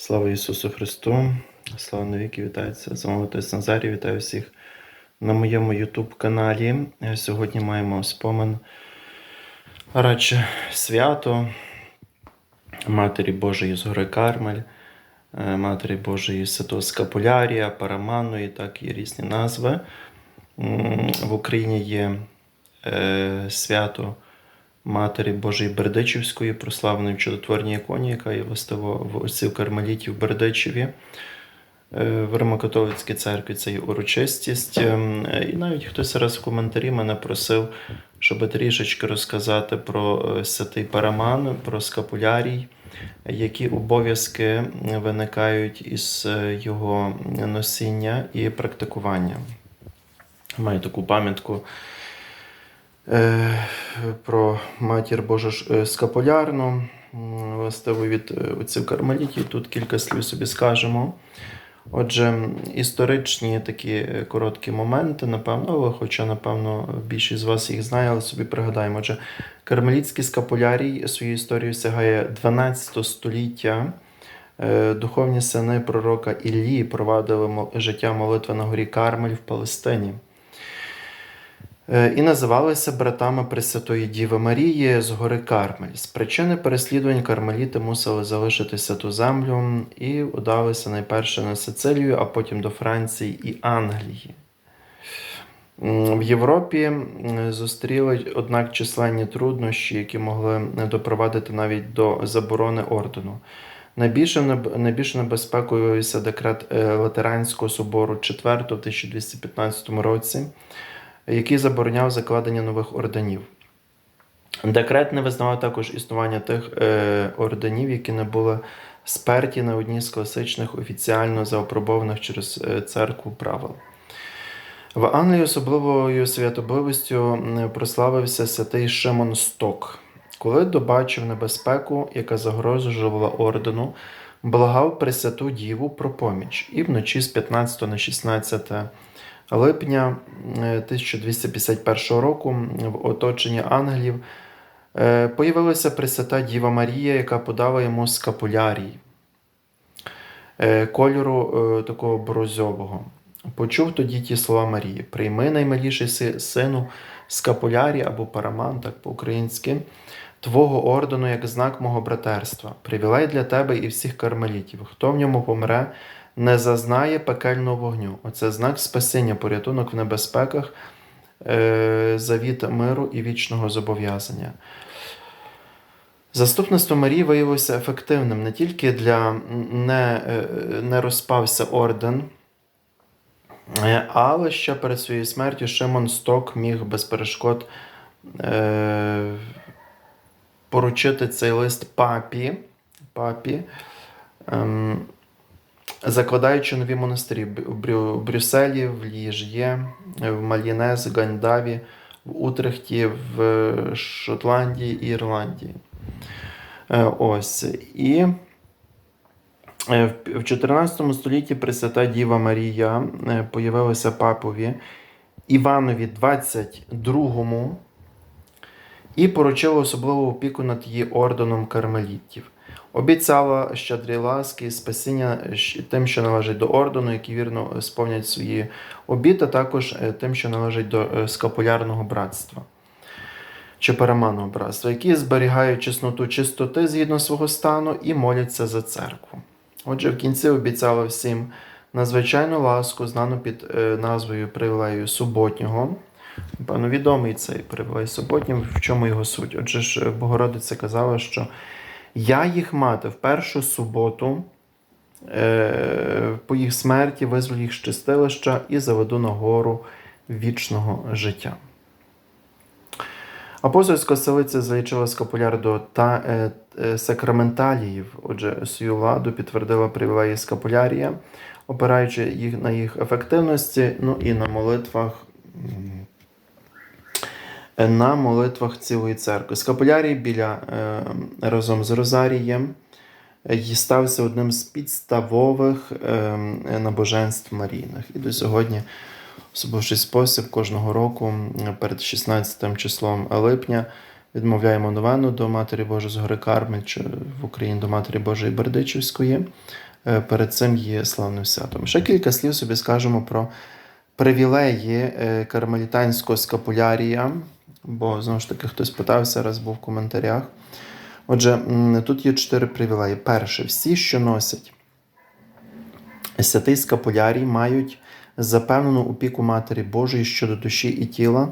Слава Ісусу Христу! Слава навіки, вітається! З вами отець Назарій, вітаю всіх на моєму YouTube каналі. Е, Сьогодні маємо спомин радше свято Матері Божої з гори Кармель, е, Матері Божої Святого Скапулярія, Параманої, так є різні назви. В Україні є е, свято Матері Божої Бердичівської, прославленої в чудотворній іконі, яка є властиво в отців Кармелітів в Бердичеві. Е, В Римокатолицькій церкві це є урочистість. Е, І навіть хтось раз в коментарі мене просив, щоб трішечки розказати про е, святий Параман, про скапулярій, які обов'язки виникають із його носіння і практикування. Маю таку пам'ятку про матір Божу е, скапулярну, м, від е, отців кармелітів. Тут кілька слів собі скажемо. Отже, історичні такі е, короткі моменти, напевно, хоча, напевно, більшість з вас їх знає, але собі пригадаємо. Отже, кармелітський скапулярій свою історію сягає 12 століття. Е, Духовні сини пророка Іллі провадили життя молитви на горі Кармель в Палестині. Е, І називалися братами Пресвятої Діви Марії з гори Кармель. З причини переслідувань кармеліти мусили залишити святу землю і удалися найперше на Сицилію, а потім до Франції і Англії. В Європі зустріли, однак, численні труднощі, які могли допровадити навіть до заборони ордену. Найбільшою небезпекою декрет е, Латеранського собору 4 в 1215 році, який забороняв закладення нових орденів. Декрет не визнавав також існування тих е, орденів, які не були сперті на одній з класичних офіціально заопробованих через е, церкву правил. В Англії особливою святобливістю прославився святий Шимон Сток. Коли добачив небезпеку, яка загрожувала ордену, благав Пресвяту Діву про поміч. І вночі з 15 на 16 липня е, 1251 року в оточенні ангелів е, появилася Пресвята Діва Марія, яка подала йому скапулярій е, кольору е, такого борозьового. Почув тоді ті слова Марії: Прийми наймиліший сину скапулярі або параман, так по-українськи, Твого ордену як знак мого братерства, привілей для тебе і всіх кармелітів. Хто в ньому помре, не зазнає пекельного вогню. Оце знак спасіння, порятунок в небезпеках, е, завіт миру і вічного зобов'язання. Заступництво Марії виявилося ефективним не тільки для не, е, не розпався орден, е, але ще перед своєю смертю Шимон Сток міг без перешкод е, поручити цей лист папі, папі ем, закладаючи нові монастирі в Брю- в Брюсселі, в Ліж'є, в Малінез, Гандаві, в Утрехті, в Шотландії і Ірландії. Е, Ось. І е, в в 14 столітті Пресвята Діва Марія е, появилася папові Іванові 22 і поручила особливу опіку над її орденом кармелітів. Обіцяла щедрі ласки спасіння тим, що належить до ордену, які вірно сповнять свої обіти, також е, тим, що належить до е, скапулярного братства чи параманного братства, які зберігають чесноту чистоти згідно свого стану і моляться за церкву. Отже, в кінці обіцяла всім надзвичайну ласку, знану під е, назвою привілею суботнього. Певно, відомий цей привілей суботній, в чому його суть. Отже ж, Богородиця казала, що я їх мати в першу суботу е, по їх смерті визволю їх з чистилища і заведу на гору вічного життя. Апостольська селиця залічила скапуляр до та, е, е, сакраменталіїв. Отже, свою владу підтвердила привілеї скапулярія, опираючи їх на їх ефективності, ну і на молитвах. На молитвах цілої церкви. Скапулярій біля е, разом з Розарієм е, стався одним з підставових е, набоженств Марійних. І до сьогодні в особливий спосіб кожного року перед 16 числом липня відмовляємо новену до Матері Божої з гори Кармель чи в Україні до Матері Божої Бердичівської. перед цим є славним святом. Ще кілька слів собі скажемо про привілеї кармелітанського скапулярія, бо знову ж таки хтось питався, раз був в коментарях. Отже, тут є чотири привілеї. Перше, всі, що носять святий скапулярій, мають запевнену опіку Матері Божої щодо душі і тіла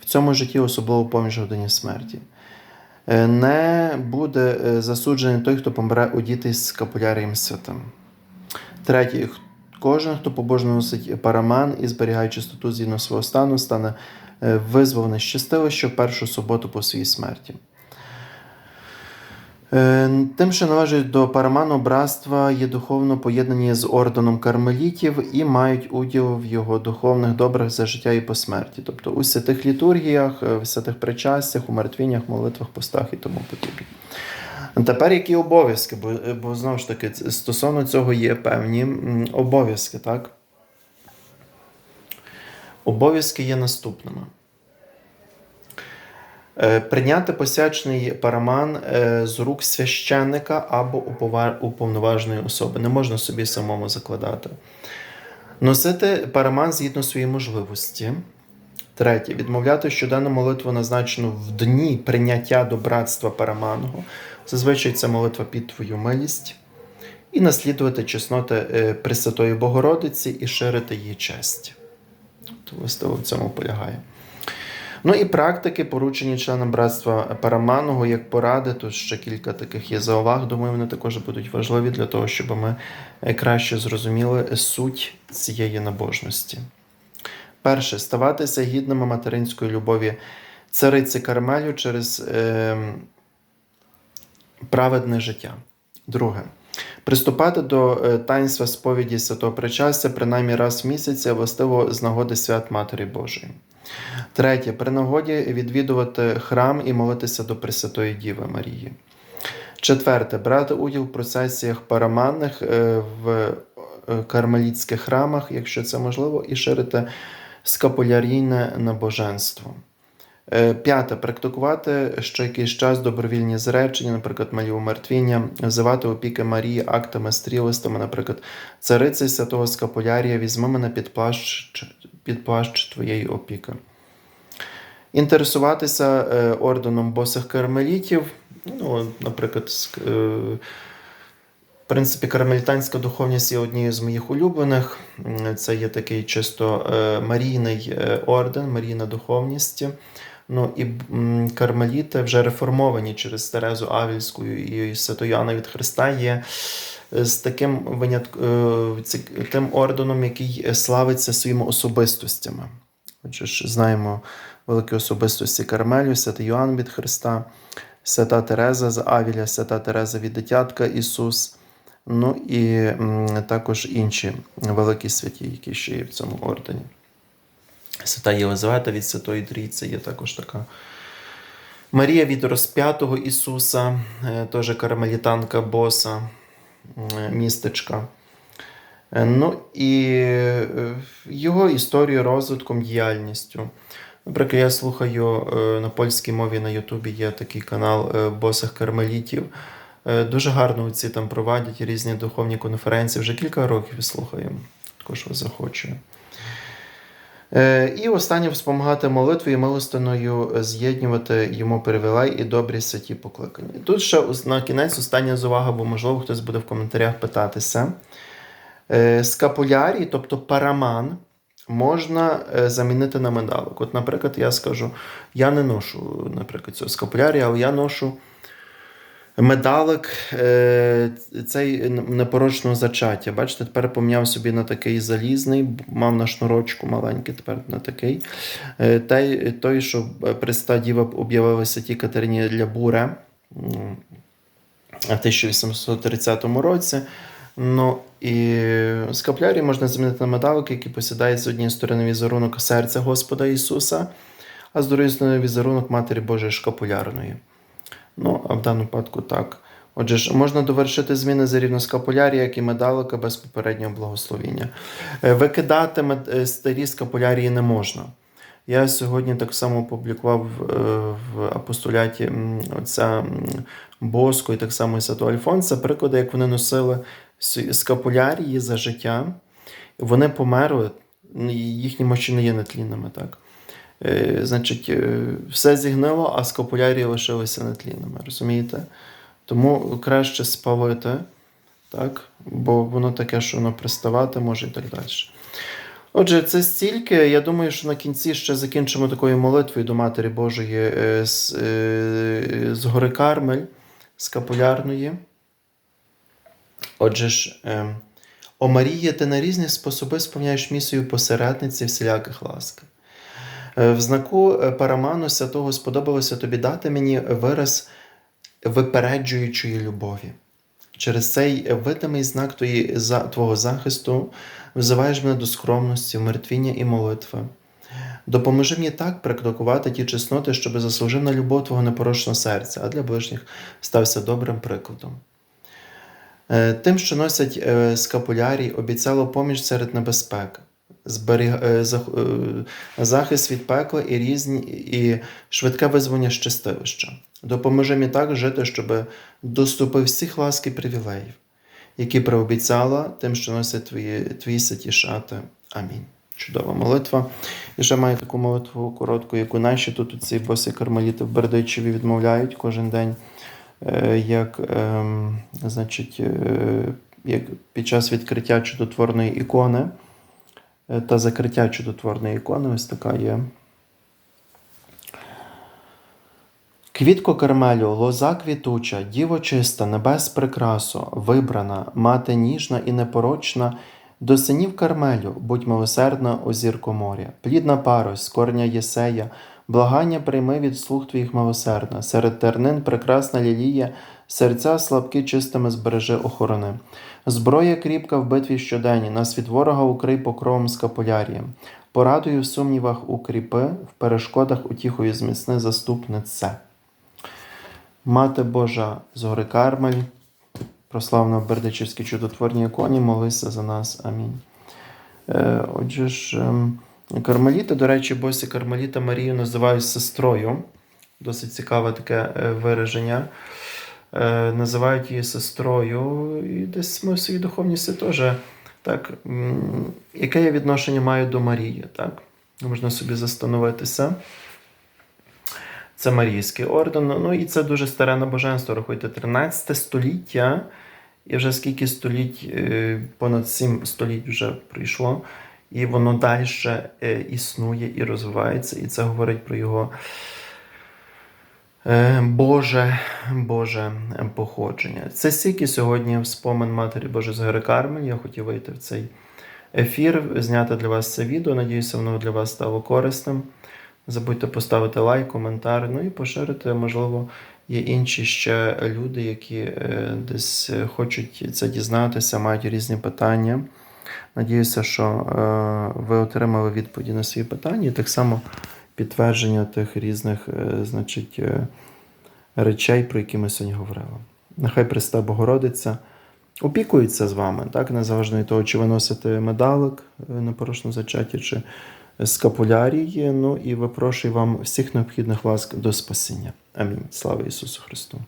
в цьому житті, особливо поміж годині смерті. Е, Не буде е, засуджений той, хто помре одітий з скапулярієм святим. Третє, кожен, хто побожно носить параман і зберігає чистоту згідно свого стану, стане е, визволений з чистилища в першу суботу по своїй смерті. Е, Тим, що належать до параману братства, є духовно поєднані з орденом кармелітів і мають уділ в його духовних добрах за життя і по смерті, тобто у святих літургіях, е, в святих причастях, у мертвіннях, молитвах, постах і тому подібне. Тепер які обов'язки? Бо, бо знову ж таки, стосовно цього є певні обов'язки, так? Обов'язки є наступними. Е, Прийняти посячний параман е, з рук священника або уповноваженої особи. Не можна собі самому закладати. Носити параман згідно своєї можливості. Третє. Відмовляти щоденну молитву, назначену в дні прийняття до братства параманного. Зазвичай це молитва під твою милість. І наслідувати чесноти е, Пресвятої Богородиці і ширити її честь. То властиво в цьому полягає. Ну і практики, поручені членам братства Параманого, як поради, тут ще кілька таких є зауваг. Думаю, вони також будуть важливі для того, щоб ми е, краще зрозуміли суть цієї набожності. Перше, ставатися гідними материнської любові цариці Кармелю через е, праведне життя. Друге. Приступати до е, таїнства сповіді святого причастя принаймні раз в місяць, властиво з нагоди свят Матері Божої. Третє. При нагоді відвідувати храм і молитися до Пресвятої Діви Марії. Четверте. Брати уділ в процесіях параманних е, в е, кармелітських храмах, якщо це можливо, і ширити скапулярійне набоженство. Е, П'яте. Практикувати ще якийсь час добровільні зречення, наприклад, малі умертвіння, взивати опіки Марії актами стрілистами, наприклад, цариці святого Скапулярія, візьми мене під плащ, під плащ твоєї опіки. Інтересуватися е, орденом босих кармелітів, ну, наприклад, е, в принципі, кармелітанська духовність є однією з моїх улюблених. Це є такий чисто марійний орден, марійна духовність. Ну і кармеліти вже реформовані через Терезу Авільську і Святу Йоанна від Христа є е, з таким винятк... е, тим орденом, який славиться своїми особистостями. Отже ж, знаємо великі особистості Кармелю, Святий Йоанн від Христа, Свята Тереза з Авіля, Свята Тереза від Дитятка Ісус. Ну і також інші великі святі, які ще є в цьому ордені. Свята Єлизавета від Святої Трійці є також така. Марія від розп'ятого Ісуса, е, теж кармелітанка боса, е, містечка. Е, Ну і його історію, розвитком, діяльністю. Наприклад, я слухаю на польській мові на Ютубі є такий канал босих кармелітів. Дуже гарно ці там проводять різні духовні конференції. Вже кілька років слухаю. Також вас захочую. Е, І останнє спомагати молитвою і милостиною з'єднувати йому привілей і добрі святі покликання. Тут ще на кінець остання увага, бо можливо хтось буде в коментарях питатися. Е, Скапулярій, тобто параман, можна е, замінити на медалок. От, наприклад, я скажу, я не ношу, наприклад, цього скапулярія, але я ношу медалик е, цей непорочного зачаття. Бачите, тепер поміняв собі на такий залізний, мав на шнурочку маленький, тепер на такий. Е, Той, той що Преста Діва об'явила святій Катерині для буре в 1830 році. Ну і скаплярі можна замінити на медалик, який посідає з однієї сторони візерунок серця Господа Ісуса, а з другої сторони візерунок Матері Божої шкапулярної. Ну, а в даному випадку так. Отже ж, можна довершити зміни за рівно скапулярія, як і медалика без попереднього благословіння. Е, Викидати е, старі скапулярії не можна. Я сьогодні так само опублікував е, в апостоляті отця Боско і так само і Святого Альфонса приклади, як вони носили скапулярії за життя, вони померли, їхні мощі не є нетлінними, так? Е, значить, е, все зігнило, а скапулярії лишилися нетлінними, розумієте? Тому краще спалити, так? бо воно таке, що воно приставати може і так далі. Отже, це стільки. Я думаю, що на кінці ще закінчимо такою молитвою до Матері Божої е, з, з гори Кармель, з капулярної. Отже ж, о Марія, ти на різні способи сповняєш місію посередниці всіляких ласк. Е, В знаку е, Параману Святого сподобалося тобі дати мені вираз випереджуючої любові. Через цей видимий знак Твого захисту взиваєш мене до скромності, мертвіння і молитви. Допоможи мені так практикувати ті чесноти, щоб заслужив на любов Твого непорочного серця, а для ближніх стався добрим прикладом. Е, Тим, що носять скапулярій, обіцяло поміч серед небезпек, зберіг, е, е, захист від пекла і різні і швидке визволення з чистилища. Допоможи мені так жити, щоб доступив всіх ласки привілеїв, які приобіцяла тим, що носять твої, твої святі шати. Амінь. Чудова молитва. І ще маю таку молитву коротку, яку наші тут ці босі кармеліти в Бердичеві відмовляють кожен день, е, як, ем, значить, як під час відкриття чудотворної ікони та закриття чудотворної ікони, ось така є. Квітко Кармелю, лоза квітуча, діво чиста, небес прикрасо, вибрана, мати ніжна і непорочна, до синів Кармелю, будь милосердна, о зірко моря, плідна парось, корня Єсея, благання прийми від слуг твоїх милосердна, серед тернин прекрасна лілія, серця слабкі чистими збережи охорони. Зброя кріпка в битві щоденні, нас від ворога укрий покровом скапулярієм. Порадую в сумнівах укріпи, в перешкодах утіхою зміцни заступнице. Мати Божа з гори Кармель, прославна в Бердичівській чудотворній іконі, молися за нас. Амінь. Е, отже ж, ем, кармеліти, до речі, босі кармеліта Марію називають сестрою. Досить цікаве таке е, вираження. Е, називають її сестрою, і десь ми в своїй духовності теж так, яке я відношення маю до Марії, так? Можна собі застановитися. Це Марійський орден. Ну і це дуже старе набоженство. Рахуйте, 13 століття, і вже скільки століть, е, понад 7 століть вже пройшло, і воно далі е, існує і розвивається, і це говорить про його Боже, Боже походження. Це стільки сьогодні спомин Матері Божої з гори Кармель. Я хотів вийти в цей ефір, зняти для вас це відео. Надіюся, воно для вас стало корисним. Забудьте поставити лайк, коментар, ну і поширити, можливо, є інші ще люди, які е, десь е, хочуть це дізнатися, мають різні питання. Надіюся, що е, ви отримали відповіді на свої питання і так само підтвердження тих різних е, значить, е, речей, про які ми сьогодні говорили. Нехай Преста Богородиця опікується з вами, так, незалежно від того, чи ви носите медалик е, на порушному зачаті, чи скапулярії. Ну і випрошую вам всіх необхідних ласк до спасіння. Амінь. Слава Ісусу Христу!